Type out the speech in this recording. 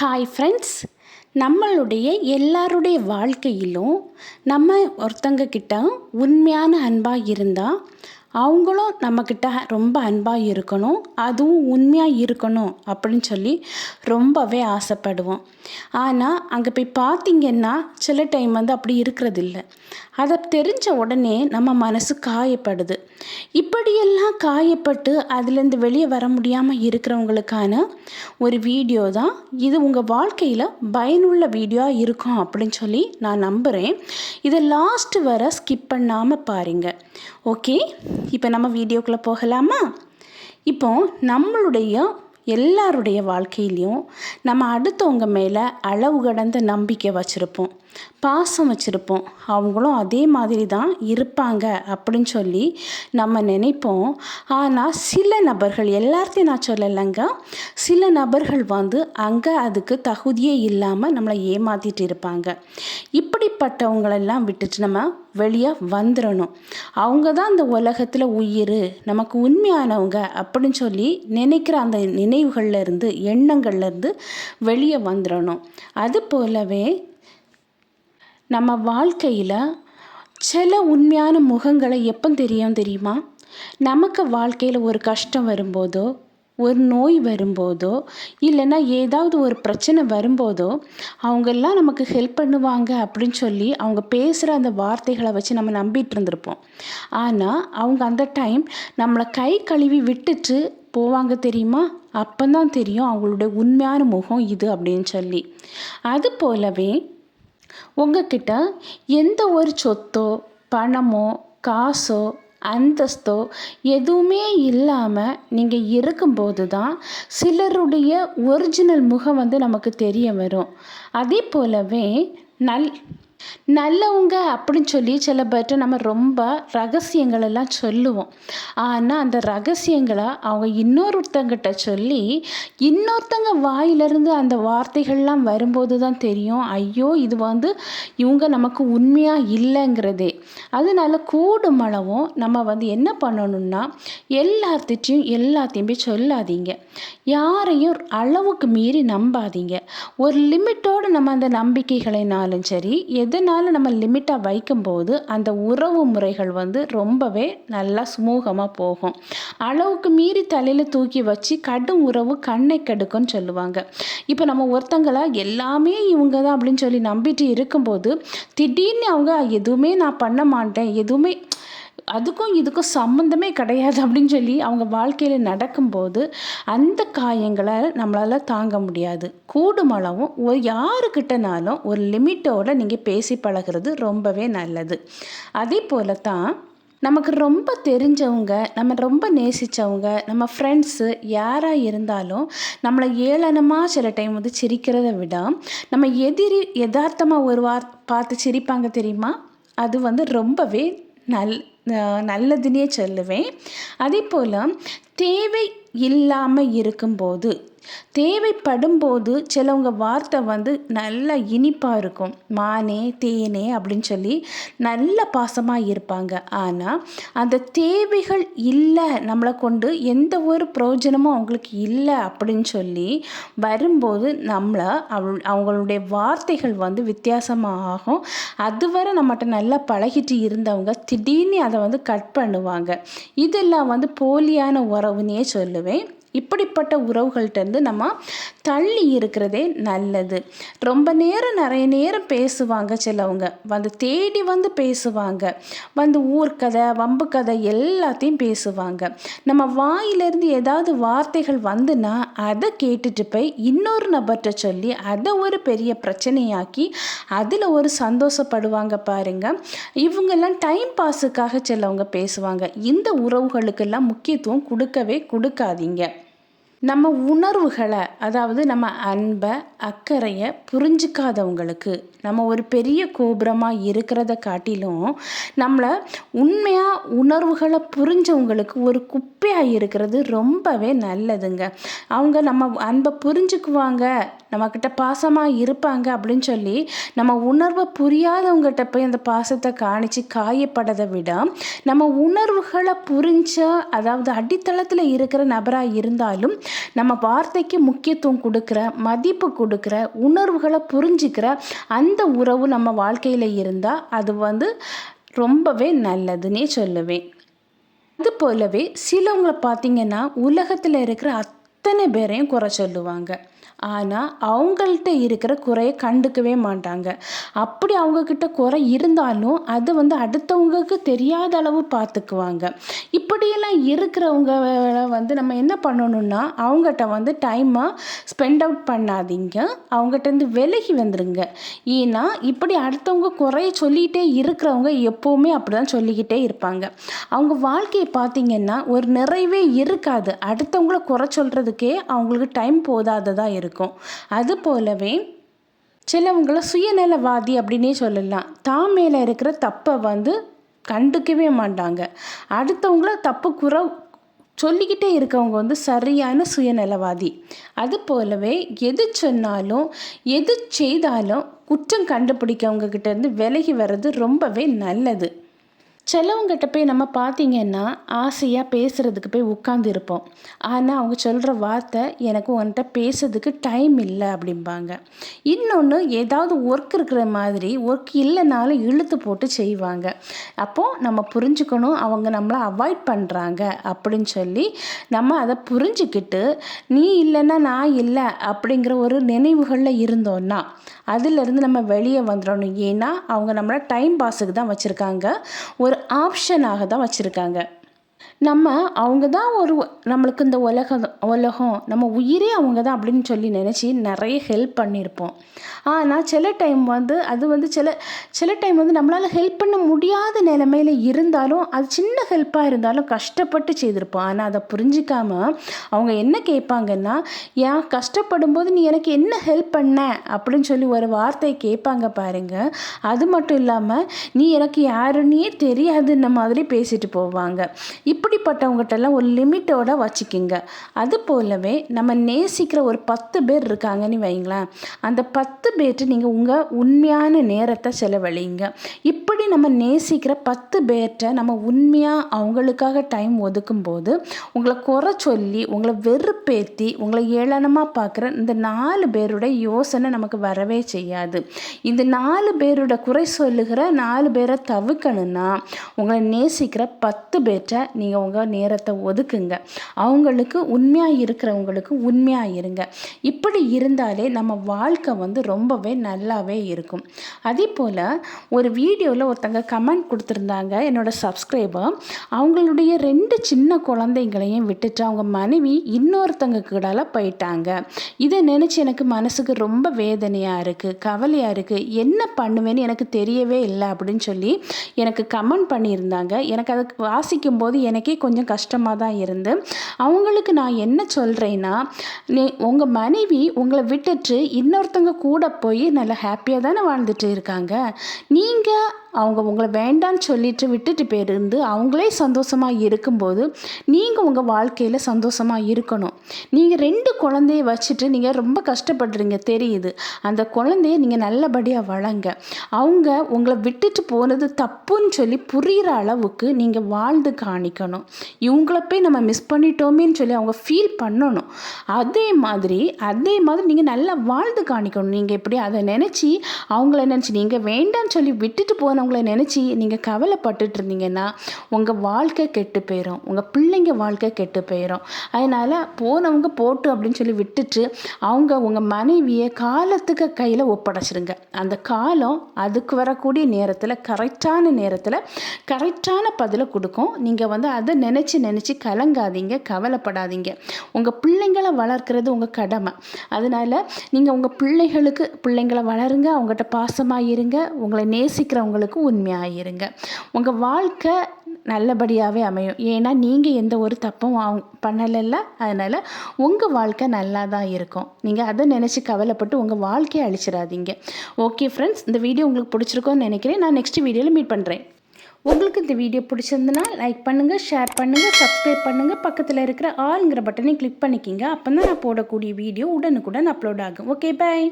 Hi friends நம்மளுடைய எல்லாருடைய வாழ்க்கையிலும் நம்ம ஒருத்தங்க கிட்ட உண்மையான அன்பாக இருந்தால் அவங்களும் நம்மக்கிட்ட ரொம்ப அன்பாக இருக்கணும் அதுவும் உண்மையாக இருக்கணும் அப்படின்னு சொல்லி ரொம்பவே ஆசைப்படுவோம். ஆனால் அங்கே போய் பார்த்திங்கன்னா சில டைம் வந்து அப்படி இருக்கிறதில்ல. அதை தெரிஞ்ச உடனே நம்ம மனசு காயப்படுது. இப்படியெல்லாம் காயப்பட்டு அதுலேருந்து வெளியே வர முடியாமல் இருக்கிறவங்களுக்கான ஒரு வீடியோ தான். இது உங்கள் வாழ்க்கையில் பயனுள்ள வீடியோ இருக்கும் அப்படின்னு சொல்லி நான் நம்புகிறேன் இதை லாஸ்ட் வர ஸ்கிப் பண்ணாமல் பாருங்கள் ஓகே இப்போ நம்ம வீடியோக்குள்ளே போகலாமா? இப்போ நம்மளுடைய எல்லாருடைய வாழ்க்கையிலையும் நம்ம அடுத்தவங்க மேலே அளவு கடந்த நம்பிக்கை வச்சுருப்போம். பாசம் வச்சுருப்போம். அவங்களும் அதே மாதிரி தான் இருப்பாங்க அப்படின்னு சொல்லி நம்ம நினைப்போம். ஆனால் சில நபர்கள் எல்லாத்தையும் நான் சொல்லலைங்க. சில நபர்கள் வந்து அங்கே அதுக்கு தகுதியே இல்லாமல் நம்மளை ஏமாற்றிட்டு இருப்பாங்க. இப்படிப்பட்டவங்களெல்லாம் விட்டுட்டு நம்ம வெளியே வந்துடணும் அவங்க தான் இந்த உலகத்தில் உயிர் நமக்கு உண்மையானவங்க அப்படின்னு சொல்லி நினைக்கிற அந்த நினைவுகள்லேருந்து எண்ணங்கள்லேருந்து வெளியே வந்துடணும் அது போலவே நம்ம வாழ்க்கையில் சில உண்மையான முகங்களை எப்போ தெரியும் தெரியுமா? நமக்கு வாழ்க்கையில் ஒரு கஷ்டம் வரும்போதோ ஒரு நோய் வரும்போதோ இல்லைன்னா ஏதாவது ஒரு பிரச்சனை வரும்போதோ அவங்கெல்லாம் நமக்கு ஹெல்ப் பண்ணுவாங்க அப்படின்னு சொல்லி அவங்க பேசுகிற அந்த வார்த்தைகளை வச்சு நம்ம நம்பிட்டு இருந்திருப்போம். ஆனால் அவங்க அந்த டைம் நம்மளை கை கழுவி விட்டுட்டு போவாங்க தெரியுமா? அப்போ தான் தெரியும் அவங்களுடைய உண்மையான முகம் இது அப்படின்னு சொல்லி. அது போலவே உங்கக்கிட்ட எந்த ஒரு சொத்தோ பணமோ காசோ அந்தஸ்தோ எதுவுமே இல்லாமல் நீங்கள் இருக்கும்போது தான் சிலருடைய ஒரிஜினல் முகம் வந்து நமக்கு தெரிய வரும். அதே போலவே நல் நல்லவங்க அப்படின்னு சொல்லி சில பேர்கிட்ட நம்ம ரொம்ப ரகசியங்கள் எல்லாம் சொல்லுவோம். ஆனால் அந்த ரகசியங்களை அவங்க இன்னொருத்தங்கிட்ட சொல்லி இன்னொருத்தங்க வாயிலிருந்து அந்த வார்த்தைகள்லாம் வரும்போது தான் தெரியும் ஐயோ இது வந்து இவங்க நமக்கு உண்மையாக இல்லைங்கிறதே. அதனால கூடும் அளவும் நம்ம வந்து என்ன பண்ணணும்னா எல்லாத்திட்டையும் எல்லாத்தையுமே சொல்லாதீங்க. யாரையும் அளவுக்கு மீறி நம்பாதீங்க. ஒரு லிமிட்டோடு நம்ம அந்த நம்பிக்கைகளைனாலும் சரி எது எதனால் நம்ம லிமிட்டாக வைக்கும்போது அந்த உறவு முறைகள் வந்து ரொம்பவே நல்லா சுமூகமாக போகும். அளவுக்கு மீறி தலையில் தூக்கி வச்சு கடும் உறவு கண்ணை கெடுக்கும்னு சொல்லுவாங்க. இப்போ நம்ம ஒருத்தங்களா எல்லாமே இவங்க தான் அப்படின்னு சொல்லி நம்பிட்டு இருக்கும்போது திடீர்னு அவங்க எதுவுமே நான் பண்ண மாட்டேன். எதுவுமே அதுக்கும் இதுக்கும் சம்மந்தமே கிடையாது அப்படின்னு சொல்லி அவங்க வாழ்க்கையில் நடக்கும்போது அந்த காயங்களை நம்மளால் தாங்க முடியாது. கூடுமளவும் ஒரு யாருக்கிட்டனாலும் ஒரு லிமிட்டோடு நீங்கள் பேசி பழகிறது ரொம்பவே நல்லது. அதே போல தான் நமக்கு ரொம்ப தெரிஞ்சவங்க நம்ம ரொம்ப நேசித்தவங்க நம்ம ஃப்ரெண்ட்ஸு யாராக இருந்தாலும் நம்மளை ஏளனமாக சில டைம் வந்து சிரிக்கிறத விட நம்ம எதிரி யதார்த்தமாக ஒரு வார் பார்த்து சிரிப்பாங்க தெரியுமா? அது வந்து ரொம்பவே நல் நல்லதுன்னே சொல்லுவேன். அதே போல் தேவை இல்லாமல் இருக்கும்போது தேவைப்படும் போது சிலவங்க வார்த்தை வந்து நல்லா இனிப்பாக இருக்கும். மானே தேனே அப்படின்னு சொல்லி நல்ல பாசமாக இருப்பாங்க. ஆனால் அந்த தேவைகள் இல்லை நம்மளை கொண்டு எந்த ஒரு பிரயோஜனமும் அவங்களுக்கு இல்லை அப்படின்னு சொல்லி வரும்போது நம்மளை அவ அவங்களுடைய வார்த்தைகள் வந்து வித்தியாசமாக ஆகும். அதுவரை நம்மகிட்ட நல்லா பழகிட்டு இருந்தவங்க திடீர்னு அதை வந்து கட் பண்ணுவாங்க. இதெல்லாம் வந்து போலியான உறவுன்னே சொல்லுவேன். இப்படிப்பட்ட உறவுகள்கிட்டருந்து நம்ம தள்ளி இருக்கிறதே நல்லது. ரொம்ப நேரம் நிறைய நேரம் பேசுவாங்க சிலவங்க. வந்து தேடி வந்து பேசுவாங்க. வந்து ஊர்க்கதை வம்பு கதை எல்லாத்தையும் பேசுவாங்க. நம்ம வாயிலிருந்து ஏதாவது வார்த்தைகள் வந்துன்னா அதை கேட்டுட்டு போய் இன்னொரு நபர்கிட்ட சொல்லி அதை ஒரு பெரிய பிரச்சனையாக்கி அதில் ஒரு சந்தோஷப்படுவாங்க பாருங்க. இவங்கெல்லாம் டைம் பாஸுக்காக சிலவங்க பேசுவாங்க. இந்த உறவுகளுக்கெல்லாம் முக்கியத்துவம் கொடுக்கவே கொடுக்காதீங்க. நம்ம உணர்வுகளை அதாவது நம்ம அன்பை அக்கறையை புரிஞ்சிக்காதவங்களுக்கு நம்ம ஒரு பெரிய கோபுரமாக இருக்கிறத காட்டிலும் நம்மளை உண்மையாக உணர்வுகளை புரிஞ்சவங்களுக்கு ஒரு குப்பையாக இருக்கிறது ரொம்பவே நல்லதுங்க. அவங்க நம்ம அன்பை புரிஞ்சுக்குவாங்க. நம்மக்கிட்ட பாசமாக இருப்பாங்க அப்படின்னு சொல்லி நம்ம உணர்வை புரியாதவங்ககிட்ட போய் அந்த பாசத்தை காணிச்சு காயப்படதை விட நம்ம உணர்வுகளை புரிஞ்ச அதாவது அடித்தளத்தில் இருக்கிற நபராக இருந்தாலும் நம்ம வார்த்தைக்கு முக்கியத்துவம் கொடுக்குற மதிப்பு கொடுக்குற உணர்வுகளை புரிஞ்சுக்கிற அந்த உறவு நம்ம வாழ்க்கையில் இருந்தால் அது வந்து ரொம்பவே நல்லதுன்னே சொல்லுவேன். அது போலவே சிலவங்களை பார்த்தீங்கன்னா உலகத்தில் இருக்கிற அத்தனை பேரையும் குறை சொல்லுவாங்க. ஆனால் அவங்கள்ட்ட இருக்கிற குறையை கண்டுக்கவே மாட்டாங்க. அப்படி அவங்கக்கிட்ட குறை இருந்தாலும் அது வந்து அடுத்தவங்களுக்கு தெரியாத அளவு பார்த்துக்குவாங்க இப்படியெல்லாம் இருக்கிறவங்க வந்து நம்ம என்ன பண்ணணும்னா அவங்ககிட்ட வந்து டைமாக ஸ்பெண்ட் அவுட் பண்ணாதீங்க. அவங்ககிட்டருந்து விலகி வந்துடுங்க ஏன்னா இப்படி அடுத்தவங்க குறைய சொல்லிகிட்டே இருக்கிறவங்க எப்போவுமே அப்படி தான் சொல்லிக்கிட்டே இருப்பாங்க. அவங்க வாழ்க்கையை பார்த்திங்கன்னா ஒரு நிறைவே இருக்காது. அடுத்தவங்கள குறை சொல்கிறதுக்கே அவங்களுக்கு டைம் போதாததாக இருக்கும். இருக்கும் அது போலவே சிலவங்களை சுயநலவாதி அப்படின்னே சொல்லலாம். தான் மேலே இருக்கிற தப்பை வந்து கண்டுக்கவே மாட்டாங்க. அடுத்தவங்கள தப்பு குறை சொல்லிக்கிட்டே இருக்கவங்க வந்து சரியான சுயநலவாதி. அது போலவே எது சொன்னாலும் எது செய்தாலும் குற்றம் கண்டுபிடிக்கவங்க கிட்டேருந்து விலகி வர்றது ரொம்பவே நல்லது. சிலவங்கிட்ட போய் நம்ம பார்த்திங்கன்னா ஆசையாக பேசுகிறதுக்கு போய் உட்காந்துருப்போம் ஆனால் அவங்க சொல்கிற வார்த்தை எனக்கு உன்கிட்ட பேசுறதுக்கு டைம் இல்லை அப்படிம்பாங்க. இன்னொன்று ஏதாவது ஒர்க் இருக்கிற மாதிரி ஒர்க் இல்லைனாலும் இழுத்து போட்டு செய்வாங்க. அப்போது நம்ம புரிஞ்சுக்கணும் அவங்க நம்மளை அவாய்ட் பண்ணுறாங்க அப்படின்னு சொல்லி நம்ம அதை புரிஞ்சுக்கிட்டு நீ இல்லைன்னா நான் இல்லை அப்படிங்கிற ஒரு நினைவுகளில் இருந்தோன்னா அதிலிருந்து நம்ம வெளியே வந்துடணும். ஏன்னா அவங்க நம்மளை டைம் பாஸுக்கு தான் வச்சுருக்காங்க. ஒரு ஆப்ஷனாக தான் வச்சுருக்காங்க. நம்ம அவங்க தான் ஒரு நம்மளுக்கு இந்த உலகம் உலகம் நம்ம உயிரே அவங்க தான் அப்படின்னு சொல்லி நினச்சி நிறைய ஹெல்ப் பண்ணியிருப்போம். ஆனால் சில டைம் வந்து அது வந்து சில சில டைம் வந்து நம்மளால் ஹெல்ப் பண்ண முடியாத நிலைமையில் இருந்தாலும் அது சின்ன ஹெல்ப்பாக இருந்தாலும் கஷ்டப்பட்டு செய்திருப்போம். ஆனால் அதை புரிஞ்சிக்காமல் அவங்க என்ன கேட்பாங்கன்னா ஏன் கஷ்டப்படும் போது நீ எனக்கு என்ன ஹெல்ப் பண்ண? அப்படின்னு சொல்லி ஒரு வார்த்தையை கேட்பாங்க பாருங்க. அது மட்டும் இல்லாமல் நீ எனக்கு யாருன்னே தெரியாதுன்ன மாதிரி பேசிட்டு போவாங்க. இப்படிப்பட்டவங்ககிட்டலாம் ஒரு லிமிட்டோட வச்சுக்கிங்க. அது போலவே நம்ம நேசிக்கிற ஒரு பத்து பேர் இருக்காங்கன்னு வைங்களேன். அந்த பத்து பத்து பேர்ட்டு நீங்கள் உங்கள் உண்மையான நேரத்தை செலவழிங்க. இப்படி நம்ம நேசிக்கிற பத்து பேர்கிட்ட நம்ம உண்மையாக அவங்களுக்காக டைம் ஒதுக்கும் போது உங்களை குறை சொல்லி உங்களை வெறுப்பேற்றி உங்களை ஏளனமாக பார்க்குற இந்த நாலு பேரோட யோசனை நமக்கு வரவே செய்யாது. இந்த நாலு பேரோட குறை சொல்லுகிற நாலு பேரை தவிர்க்கணும்னா உங்களை நேசிக்கிற பத்து பேர்கிட்ட நீங்கள் உங்கள் நேரத்தை ஒதுக்குங்க. அவங்களுக்கு உண்மையாக இருக்கிறவங்களுக்கு உண்மையாக இருங்க. இப்படி இருந்தாலே நம்ம வாழ்க்கை வந்து ரொம்ப ரொம்பவே நல்லாவே இருக்கும். அதே போல் ஒரு வீடியோவில் ஒருத்தங்க கமெண்ட் கொடுத்துருந்தாங்க என்னோடய சப்ஸ்கிரைபர். அவங்களுடைய ரெண்டு சின்ன குழந்தைங்களையும் விட்டுட்டு அவங்க மனைவி இன்னொருத்தங்க கூடால போயிட்டாங்க. இதை நினச்சி எனக்கு மனசுக்கு ரொம்ப வேதனையாக இருக்குது கவலையாக இருக்குது என்ன பண்ணுவேன்னு எனக்கு தெரியவே இல்லை அப்படின்னு சொல்லி எனக்கு கமெண்ட் பண்ணியிருந்தாங்க. எனக்கு அதை வாசிக்கும் போது எனக்கே கொஞ்சம் கஷ்டமாக தான் இருந்து அவங்களுக்கு நான் என்ன சொல்கிறேன்னா நீ உங்கள் மனைவி உங்களை விட்டுட்டு இன்னொருத்தவங்க கூட போய் நல்லா ஹாப்பியாக தானே வாழ்ந்துட்டு இருக்காங்க. நீங்கள் அவங்க உங்களை வேண்டான்னு சொல்லிட்டு விட்டுட்டு போயிருந்து அவங்களே சந்தோஷமாக இருக்கும்போது நீங்கள் உங்கள் வாழ்க்கையில் சந்தோஷமாக இருக்கணும். நீங்கள் ரெண்டு குழந்தைய வச்சுட்டு நீங்கள் ரொம்ப கஷ்டப்படுறீங்க தெரியுது. அந்த குழந்தைய நீங்கள் நல்லபடியாக வளங்க. அவங்க உங்களை விட்டுட்டு போனது தப்புன்னு சொல்லி புரிகிற அளவுக்கு நீங்கள் வாழ்ந்து காணிக்கணும். இவங்கள போய் நம்ம மிஸ் பண்ணிட்டோமேன்னு சொல்லி அவங்க ஃபீல் பண்ணணும். அதே மாதிரி அதே மாதிரி நீங்கள் நல்லா வாழ்ந்து காணிக்கணும். நீங்கள் எப்படி அதை நினச்சி அவங்கள நினச்சி நீங்கள் வேண்டான்னு சொல்லி விட்டுட்டு போன போனவங்கள நினச்சி நீங்கள் கவலைப்பட்டுட்டு இருந்தீங்கன்னா உங்கள் வாழ்க்கை கெட்டு போயிடும் உங்கள் பிள்ளைங்க வாழ்க்கை கெட்டு போயிடும் அதனால் போனவங்க போட்டு அப்படின்னு சொல்லி விட்டுட்டு அவங்க உங்கள் மனைவியை காலத்துக்கு கையில் ஒப்படைச்சிருங்க. அந்த காலம் அதுக்கு வரக்கூடிய நேரத்தில் கரெக்டான நேரத்தில் கரெக்டான பதிலை கொடுக்கும். நீங்கள் வந்து அதை நினச்சி நினச்சி கலங்காதீங்க கவலைப்படாதீங்க. உங்கள் பிள்ளைங்களை வளர்க்குறது உங்கள் கடமை. அதனால் நீங்கள் உங்கள் பிள்ளைகளுக்கு பிள்ளைங்களை வளருங்க. அவங்ககிட்ட பாசமாக இருங்க. உங்களை நேசிக்கிறவங்களுக்கு உங்களுக்கு உண்மையாக இருங்க உங்கள் வாழ்க்கை நல்லபடியாகவே அமையும். ஏன்னா நீங்கள் எந்த ஒரு தப்பும் பண்ணலைல்ல. அதனால் உங்கள் வாழ்க்கை நல்லா தான் இருக்கும். நீங்கள் அதை நினச்சி கவலைப்பட்டு உங்கள் வாழ்க்கையை அழிச்சிடாதீங்க. ஓகே ஃப்ரெண்ட்ஸ் இந்த வீடியோ உங்களுக்கு பிடிச்சிருக்கோன்னு நினைக்கிறேன். நான் நெக்ஸ்ட் வீடியோவில் மீட் பண்ணுறேன் உங்களுக்கு இந்த வீடியோ பிடிச்சிருந்துன்னா லைக் பண்ணுங்கள் ஷேர் பண்ணுங்கள் சப்ஸ்கிரைப் பண்ணுங்கள் பக்கத்தில் இருக்கிற ஆளுங்கிற பட்டனை கிளிக் பண்ணிக்கிங்க. அப்போ தான் நான் போடக்கூடிய வீடியோ உடனுக்குடன் அப்லோட் ஆகும். Okay bye